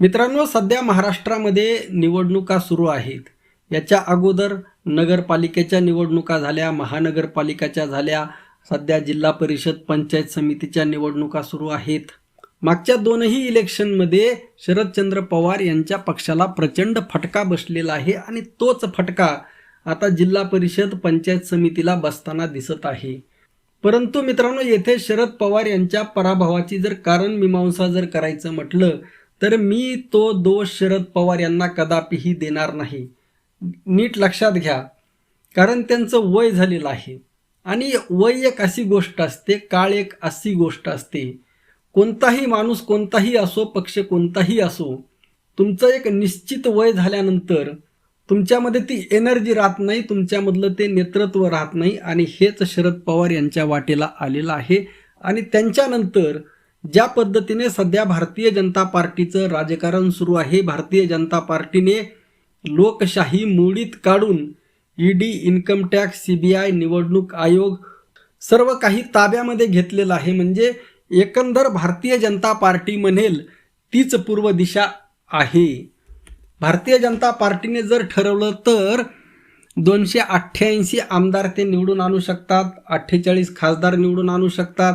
मित्रांनो सध्या महाराष्ट्रामध्ये निवडणुका सुरू आहेत. याच्या अगोदर नगरपालिकेच्या निवडणुका झाल्या महानगरपालिकाच्या झाल्या सध्या जिल्हा परिषद पंचायत समितीच्या निवडणुका सुरू आहेत. मागच्या दोनही इलेक्शनमध्ये शरदचंद्र पवार यांच्या पक्षाला प्रचंड फटका बसलेला आहे आणि तोच फटका आता जिल्हा परिषद पंचायत समितीला बसताना दिसत आहे. परंतु मित्रांनो येथे शरद पवार यांच्या पराभवाची जर कारण मीमांसा जर करायचं म्हटलं तर मी तो दोष शरद पवार यांना कदापिही देणार नाही. नीट लक्षात घ्या कारण त्यांचं वय झालेलं आहे. आणि वय एक अशी गोष्ट असते काळ एक अशी गोष्ट असते. कोणताही माणूस कोणताही असो पक्ष कोणताही असो तुमचं एक निश्चित वय झाल्यानंतर तुमच्यामध्ये ती एनर्जी राहत नाही तुमच्यामधलं ते नेतृत्व राहत नाही. आणि हेच शरद पवार यांच्या वाटेला आलेलं आहे. आणि त्यांच्यानंतर ज्या पद्धतीने सध्या भारतीय जनता पार्टीचं राजकारण सुरू आहे भारतीय जनता पार्टीने लोकशाही मोडीत काढून ईडी इन्कम टॅक्स सीबीआय निवडणूक आयोग सर्व काही ताब्यामध्ये घेतलेलं आहे. म्हणजे एकंदर भारतीय जनता पार्टी म्हणेल तीच पूर्व दिशा आहे. भारतीय जनता पार्टीने जर ठरवलं तर दोनशे अठ्ठ्याऐंशी आमदार ते निवडून आणू शकतात अठ्ठेचाळीस खासदार निवडून आणू शकतात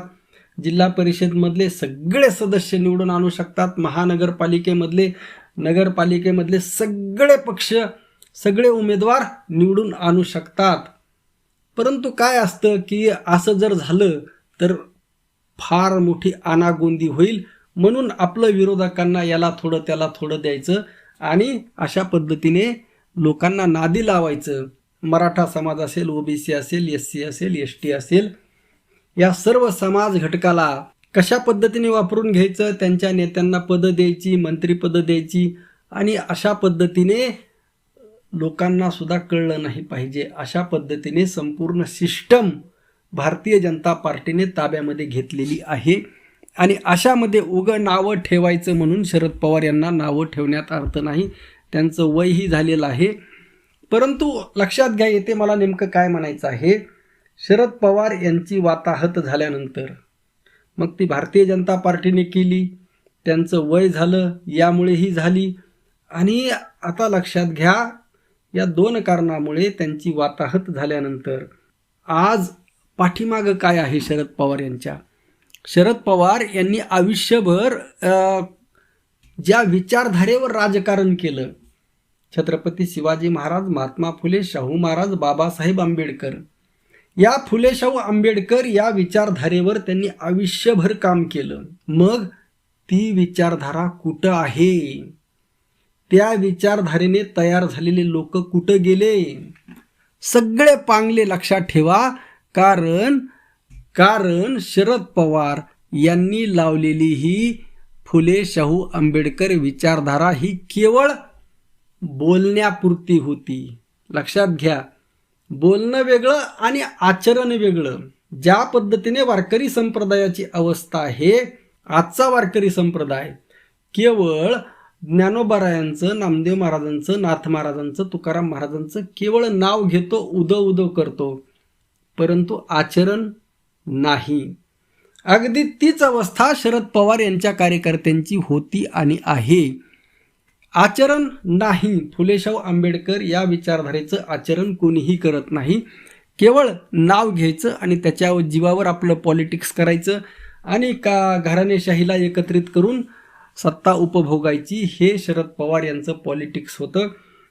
जिल्हा परिषदमधले सगळे सदस्य निवडून आणू शकतात. महानगरपालिकेमधले नगरपालिकेमधले सगळे पक्ष सगळे उमेदवार निवडून आणू शकतात. परंतु काय असतं की असं जर झालं तर फार मोठी आनागोंदी होईल. म्हणून आपलं विरोधकांना याला थोडं त्याला थोडं द्यायचं आणि अशा पद्धतीने लोकांना नादी लावायचं. मराठा समाज असेल ओबीसी असेल एस सी असेल एस टी असेल या सर्व समाज घटकाला कशा पद्धतीने वापरून घ्यायचं त्यांच्या नेत्यांना पदं द्यायची मंत्रीपदं द्यायची आणि अशा पद्धतीने लोकांना सुद्धा कळलं नाही पाहिजे. अशा पद्धतीने संपूर्ण सिस्टम भारतीय जनता पार्टीने ताब्यामध्ये घेतलेली आहे. आणि अशामध्ये उगं नावं ठेवायचं म्हणून शरद पवार यांना नावं ठेवण्यात अर्थ नाही. त्यांचं वयही झालेलं आहे. परंतु लक्षात घ्या येते मला नेमकं काय म्हणायचं आहे? शरद पवार यांची वाताहत झाल्यानंतर मग ती भारतीय जनता पार्टीने केली. त्यांचं वय झालं यामुळे ही झाली. आणि आता लक्षात घ्या या दोन कारणामुळे त्यांची वाताहत झाल्यानंतर आज पाठीमागं काय आहे शरद पवार यांच्या? शरद पवार यांनी आयुष्यभर ज्या विचारधारेवर राजकारण केलं छत्रपती शिवाजी महाराज महात्मा फुले शाहू महाराज बाबासाहेब आंबेडकर या फुलेशाहू आंबेडकर या विचारधारेवर त्यांनी आयुष्यभर काम केलं. मग ती विचारधारा कुठं आहे? त्या विचारधारेने तयार झालेले लोक कुठं गेले? सगळे पांगले लक्षात ठेवा. कारण कारण शरद पवार यांनी लावलेली ही फुले शाहू आंबेडकर विचारधारा ही केवळ बोलण्यापुरती होती. लक्षात घ्या. बोलणं वेगळं आणि आचरण वेगळं. ज्या पद्धतीने वारकरी संप्रदायाची अवस्था आहे आजचा वारकरी संप्रदाय केवळ ज्ञानोबारायांचं नामदेव महाराजांचं नाथ महाराजांचं तुकाराम महाराजांचं केवळ नाव घेतो उदो उदो करतो. परंतु आचरण नाही. अगदी तीच अवस्था शरद पवार यांच्या कार्यकर्त्यांची होती आणि आहे. आचरण नाही. फुलेशाहू आंबेडकर या विचारधारेचं आचरण कोणीही करत नाही. केवळ नाव घ्यायचं आणि त्याच्या जीवावर आपलं पॉलिटिक्स करायचं आणि का घराणेशाहीला एकत्रित करून सत्ता उपभोगायची हे शरद पवार यांचं पॉलिटिक्स होतं.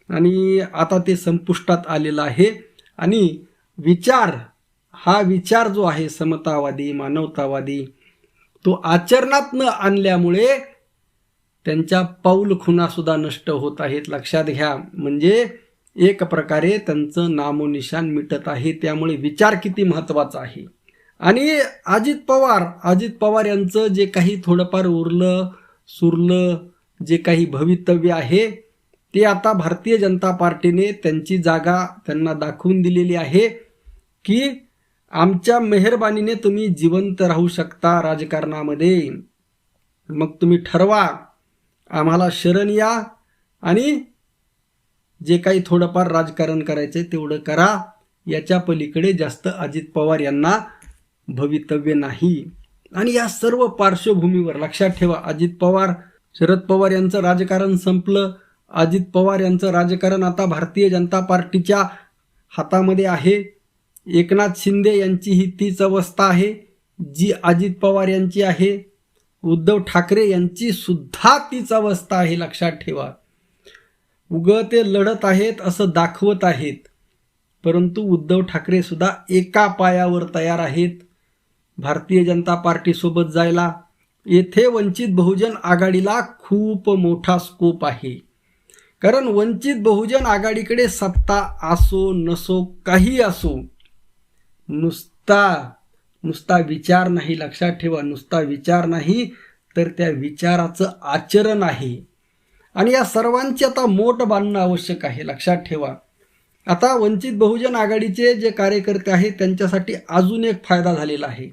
आणि आता ते संपुष्टात आलेलं आहे. आणि विचार हा विचार जो आहे समतावादी मानवतावादी तो आचरणात न आणल्यामुळे त्यांच्या पाऊल खुणासुद्धा नष्ट होत आहेत. लक्षात घ्या. म्हणजे एक प्रकारे त्यांचं नामोनिशान मिटत आहे. त्यामुळे विचार किती महत्त्वाचा आहे. आणि अजित पवार अजित पवार यांचं जे काही थोडंफार उरलं सुरलं जे काही भवितव्य आहे ते आता भारतीय जनता पार्टीने त्यांची जागा त्यांना दाखवून दिलेली आहे की आमच्या मेहरबानीने तुम्ही जिवंत राहू शकता राजकारणामध्ये. मग तुम्ही ठरवा. आम्हाला शरण या आणि जे काही थोडंफार राजकारण करायचं तेवढं करा. याच्या पलीकडे जास्त अजित पवार यांना भवितव्य नाही. आणि या सर्व पार्श्वभूमीवर लक्षात ठेवा अजित पवार शरद पवार यांचं राजकारण संपलं. अजित पवार यांचं राजकारण आता भारतीय जनता पार्टीच्या हातामध्ये आहे. एकनाथ शिंदे यांची ही तीच अवस्था आहे जी अजित पवार यांची आहे. उद्धव ठाकरे यांची सुद्धा तीच अवस्था आहे लक्षात ठेवा. उग ते लढत आहेत असं दाखवत आहेत. परंतु उद्धव ठाकरे सुद्धा एका पायावर तयार आहेत. भारतीय जनता पार्टीसोबत जायला येथे वंचित बहुजन आघाडीला खूप मोठा स्कोप आहे. कारण वंचित बहुजन आघाडीकडे सत्ता असो नसो काही असो नुसता नुसता विचार नाही लक्षात ठेवा नुसता विचार नाही तर त्या विचाराचं आचरण आहे. आणि या सर्वांची आता मोठ बांधणं आवश्यक आहे लक्षात ठेवा. आता वंचित बहुजन आघाडीचे जे कार्यकर्ते आहेत त्यांच्यासाठी अजून एक फायदा झालेला आहे.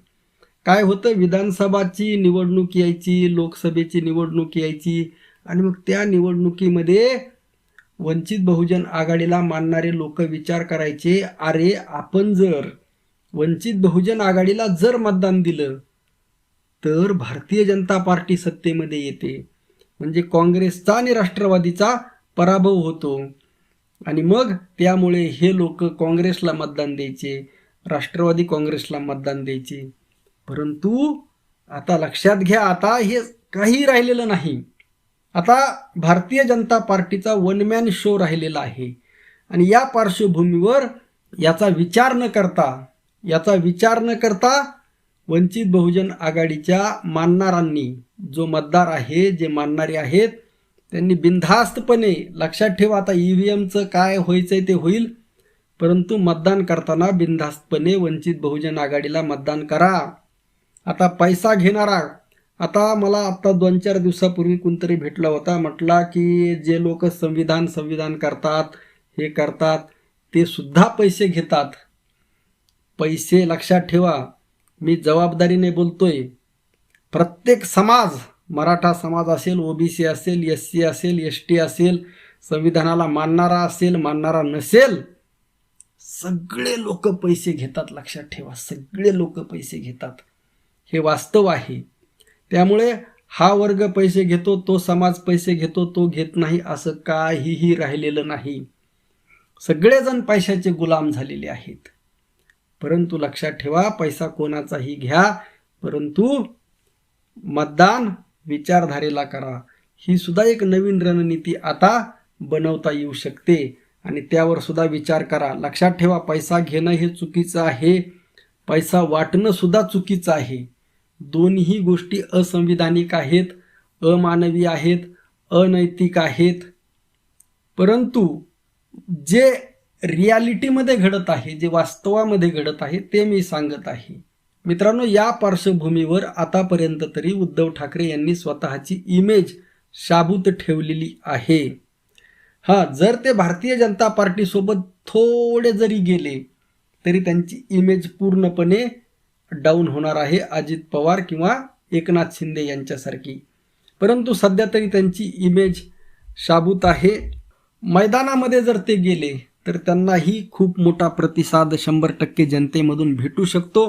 काय होतं? विधानसभाची निवडणूक यायची लोकसभेची निवडणूक यायची आणि मग त्या निवडणुकीमध्ये वंचित बहुजन आघाडीला मानणारे लोक विचार करायचे अरे आपण जर वंचित बहुजन आघाडीला जर मतदान दिलं तर भारतीय जनता पार्टी सत्तेमध्ये येते. म्हणजे काँग्रेसचा आणि राष्ट्रवादीचा पराभव होतो. आणि मग त्यामुळे हे लोक काँग्रेसला मतदान द्यायचे राष्ट्रवादी काँग्रेसला मतदान द्यायचे. परंतु आता लक्षात घ्या आता हे काही राहिलेलं नाही. आता भारतीय जनता पार्टीचा वन मॅन शो राहिलेला आहे. आणि या पार्श्वभूमीवर याचा विचार न करता याचा विचार न करता वंचित बहुजन आघाडीच्या मानणारांनी जो मतदार आहे जे मानणारे आहेत त्यांनी बिनधास्तपणे लक्षात ठेवा आता ई व्ही एमचं काय व्हायचंय ते होईल. परंतु मतदान करताना बिनधास्तपणे वंचित बहुजन आघाडीला मतदान करा. आता पैसा घेणारा आता मला आत्ता दोन चार दिवसापूर्वी कोणतरी भेटला होता म्हटला की जे लोक संविधान संविधान करतात हे करतात ते सुद्धा पैसे घेतात. पैसे लक्षात ठेवा. मी जबाबदारीने बोलतोय. प्रत्येक समाज मराठा समाज असेल ओबीसी असेल एस सी असेल एस टी असेल संविधानाला मानणारा असेल मानणारा नसेल सगळे लोक पैसे घेतात लक्षात ठेवा. सगळे लोक पैसे घेतात. हे वास्तव आहे. त्यामुळे हा वर्ग पैसे घेतो तो समाज पैसे घेतो तो घेत नाही असं काहीही राहिलेलं नाही. सगळेजण पैशाचे गुलाम झालेले आहेत. परंतु लक्षात ठेवा पैसा कोणाचाही घ्या परंतु मतदान विचारधारेला करा. ही सुद्धा एक नवीन रणनीती आता बनवता येऊ शकते आणि त्यावर सुद्धा विचार करा. लक्षात ठेवा पैसा घेणं हे चुकीचं आहे. पैसा वाटणं सुद्धा चुकीचं आहे. दोन्ही गोष्टी असंविधानिक आहेत अमानवी आहेत अनैतिक आहेत. परंतु जे रियालिटीमध्ये घडत आहे जे वास्तवामध्ये घडत आहे ते मी सांगत आहे. मित्रांनो या पार्श्वभूमीवर आतापर्यंत तरी उद्धव ठाकरे यांनी स्वतःची इमेज शाबूत ठेवलेली आहे. हां जर ते भारतीय जनता पार्टीसोबत थोडे जरी गेले तरी त्यांची इमेज पूर्णपणे डाऊन होणार आहे अजित पवार किंवा एकनाथ शिंदे यांच्यासारखी. परंतु सध्या तरी त्यांची इमेज शाबूत आहे. मैदानामध्ये जर ते गेले तर त्यांनाही खूप मोठा प्रतिसाद शंभर टक्के जनतेमधून भेटू शकतो.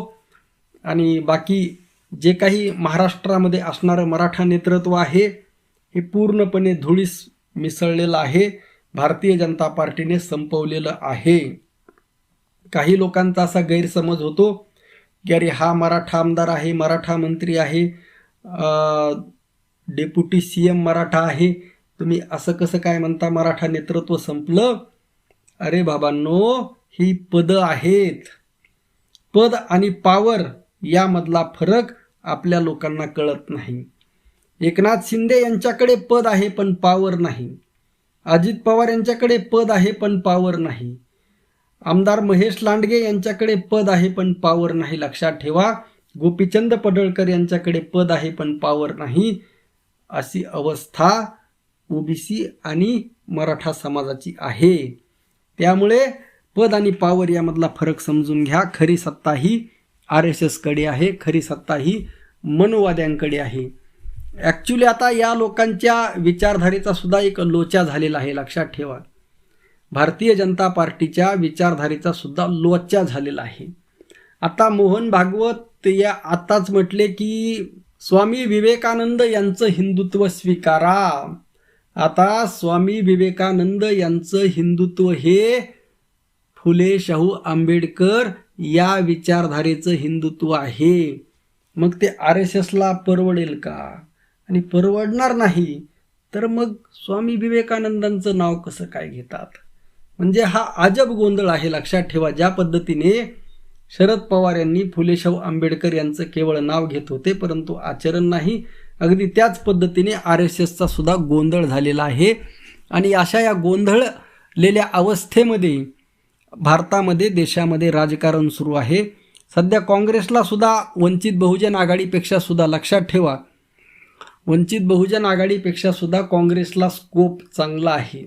आणि बाकी जे काही महाराष्ट्रामध्ये असणारं मराठा नेतृत्व आहे हे पूर्णपणे धुळीस मिसळलेलं आहे. भारतीय जनता पार्टीने संपवलेलं आहे. काही लोकांचा असा गैरसमज होतो की अरे हा मराठा आमदार आहे मराठा मंत्री आहे डेप्युटी सी एम मराठा आहे. तुम्ही असं कसं काय म्हणता मराठा नेतृत्व संपलं? अरे बाबांनो ही पदं आहेत. पद आणि पावर यामधला फरक आपल्या लोकांना कळत नाही. एकनाथ शिंदे यांच्याकडे पद आहे पण पावर नाही. अजित पवार यांच्याकडे पद आहे पण पावर नाही. आमदार महेश लांडगे यांच्याकडे पद आहे पण पावर नाही. लक्षात ठेवा गोपीचंद पडळकर यांच्याकडे पद आहे पण पावर नाही. अशी अवस्था ओबीसी आणि मराठा समाजाची आहे. त्यामुळे पद आणि पावर यामधला फरक समजून घ्या. खरी सत्ता ही आर एस एसकडे आहे. खरी सत्ता ही मनोवाद्यांकडे आहे. ॲक्च्युली आता या लोकांच्या विचारधारेचा सुद्धा एक लोचा झालेला आहे. लक्षात ठेवा. भारतीय जनता पार्टीच्या विचारधारेचा सुद्धा लोचा झालेला आहे. आता मोहन भागवत या आताच म्हटले की स्वामी विवेकानंद यांचं हिंदुत्व स्वीकारा. आता स्वामी विवेकानंद यांचं हिंदुत्व हे फुले शाहू आंबेडकर या विचारधारेचं हिंदुत्व आहे. मग ते आर एस एसला परवडेल का? आणि परवडणार नाही तर मग स्वामी विवेकानंदांचं नाव कसं काय घेतात? म्हणजे हा अजब गोंधळ आहे लक्षात ठेवा ज्या पद्धतीने शरद पवार यांनी फुले शाहू आंबेडकर यांचं केवळ नाव घेत होते परंतु आचरण नाही अगदी त्याच पद्धतीने आर एस एसचा सुद्धा गोंधळ झालेला आहे. आणि अशा या गोंधळलेल्या अवस्थेमध्ये भारतामध्ये देशामध्ये राजकारण सुरू आहे. सध्या काँग्रेसला सुद्धा वंचित बहुजन आघाडीपेक्षा सुद्धा लक्षात ठेवा वंचित बहुजन आघाडीपेक्षा सुद्धा काँग्रेसला स्कोप चांगला आहे.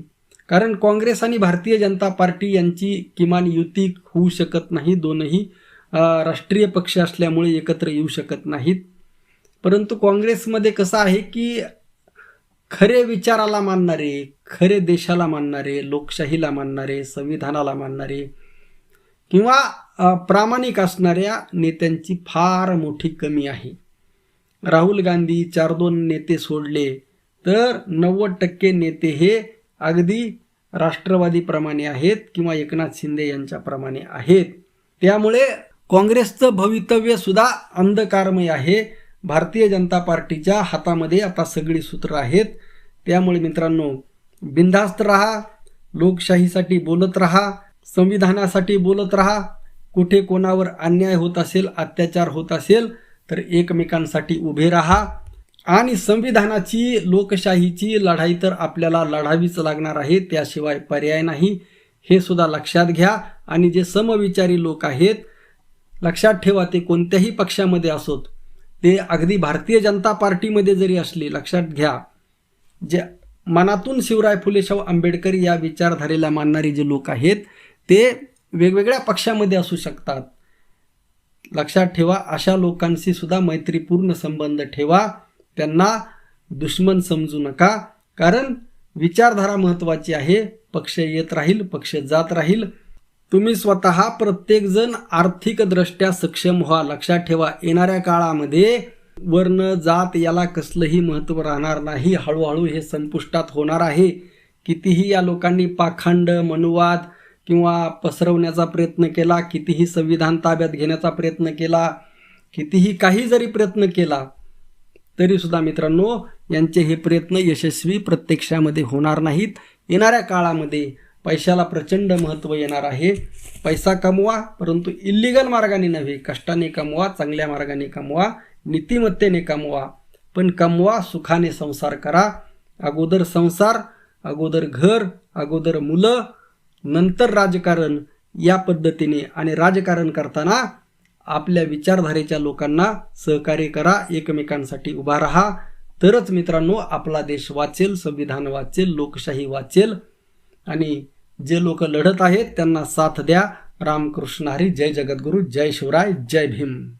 कारण काँग्रेस आणि भारतीय जनता पार्टी यांची किमान युती होऊ शकत नाही. दोनही राष्ट्रीय पक्ष असल्यामुळे एकत्र येऊ शकत नाहीत. परंतु काँग्रेसमध्ये कसं आहे की खरे विचाराला मानणारे खरे देशाला मानणारे लोकशाहीला मानणारे संविधानाला मानणारे किंवा प्रामाणिक असणाऱ्या नेत्यांची फार मोठी कमी आहे. राहुल गांधी चार दोन नेते सोडले तर नव्वद टक्के नेते हे अगदी राष्ट्रवादीप्रमाणे आहेत किंवा एकनाथ शिंदे यांच्याप्रमाणे आहेत. त्यामुळे काँग्रेसचं भवितव्य सुद्धा अंधकारमय आहे. भारतीय जनता पार्टीच्या हातामध्ये आता सगळी सूत्र आहेत. त्यामुळे मित्रांनो बिनधास्त राहा लोकशाहीसाठी बोलत राहा संविधानासाठी बोलत राहा. कुठे कोणावर अन्याय होत असेल अत्याचार होत असेल तर एकमेकांसाठी उभे राहा. आणि संविधानाची लोकशाहीची लढाई तर आपल्याला लढावीच लागणार आहे त्याशिवाय पर्याय नाही. हे सुद्धा लक्षात घ्या. आणि जे समविचारी लोक आहेत लक्षात ठेवा ते कोणत्याही पक्षामध्ये असोत. ते अगदी भारतीय जनता पार्टीमध्ये जरी असले लक्षात घ्या जे मनातून शिवराय फुलेशाहू आंबेडकर या विचारधारेला मानणारे जे लोक आहेत ते वेगवेगळ्या पक्षामध्ये असू शकतात. लक्षात ठेवा अशा लोकांशी सुद्धा मैत्रीपूर्ण संबंध ठेवा. त्यांना दुश्मन समजू नका कारण विचारधारा महत्त्वाची आहे. पक्ष येत राहील पक्ष जात राहील. तुम्ही स्वतः प्रत्येकजण आर्थिकदृष्ट्या सक्षम व्हा. लक्षात ठेवा येणाऱ्या काळामध्ये वर्ण जात याला कसलंही महत्त्व राहणार नाही. हळूहळू हे संपुष्टात होणार आहे. कितीही या लोकांनी पाखंड मनुवाद किंवा पसरवण्याचा प्रयत्न केला कितीही संविधान ताब्यात घेण्याचा प्रयत्न केला कितीही काही जरी प्रयत्न केला तरीसुद्धा मित्रांनो यांचे हे प्रयत्न यशस्वी प्रत्यक्षामध्ये होणार नाहीत. येणाऱ्या काळामध्ये पैशाला प्रचंड महत्त्व येणार आहे. पैसा कमवा परंतु इल्लिगल मार्गाने नव्हे. कष्टाने कमवा चांगल्या मार्गाने कमवा नीतिमत्तेने कमवा. पण कमवा सुखाने संसार करा. अगोदर संसार अगोदर घर अगोदर मुलं नंतर राजकारण या पद्धतीने आणि राजकारण करताना आपल्या विचारधारेच्या लोकांना सहकार्य करा एकमेकांसाठी उभा राहा. तरच मित्रांनो आपला देश वाचेल संविधान वाचेल लोकशाही वाचेल आणि जे लोक लढत आहेत त्यांना साथ द्या. रामकृष्ण हरी जय जगद्गुरू जय शिवराय जय भीम.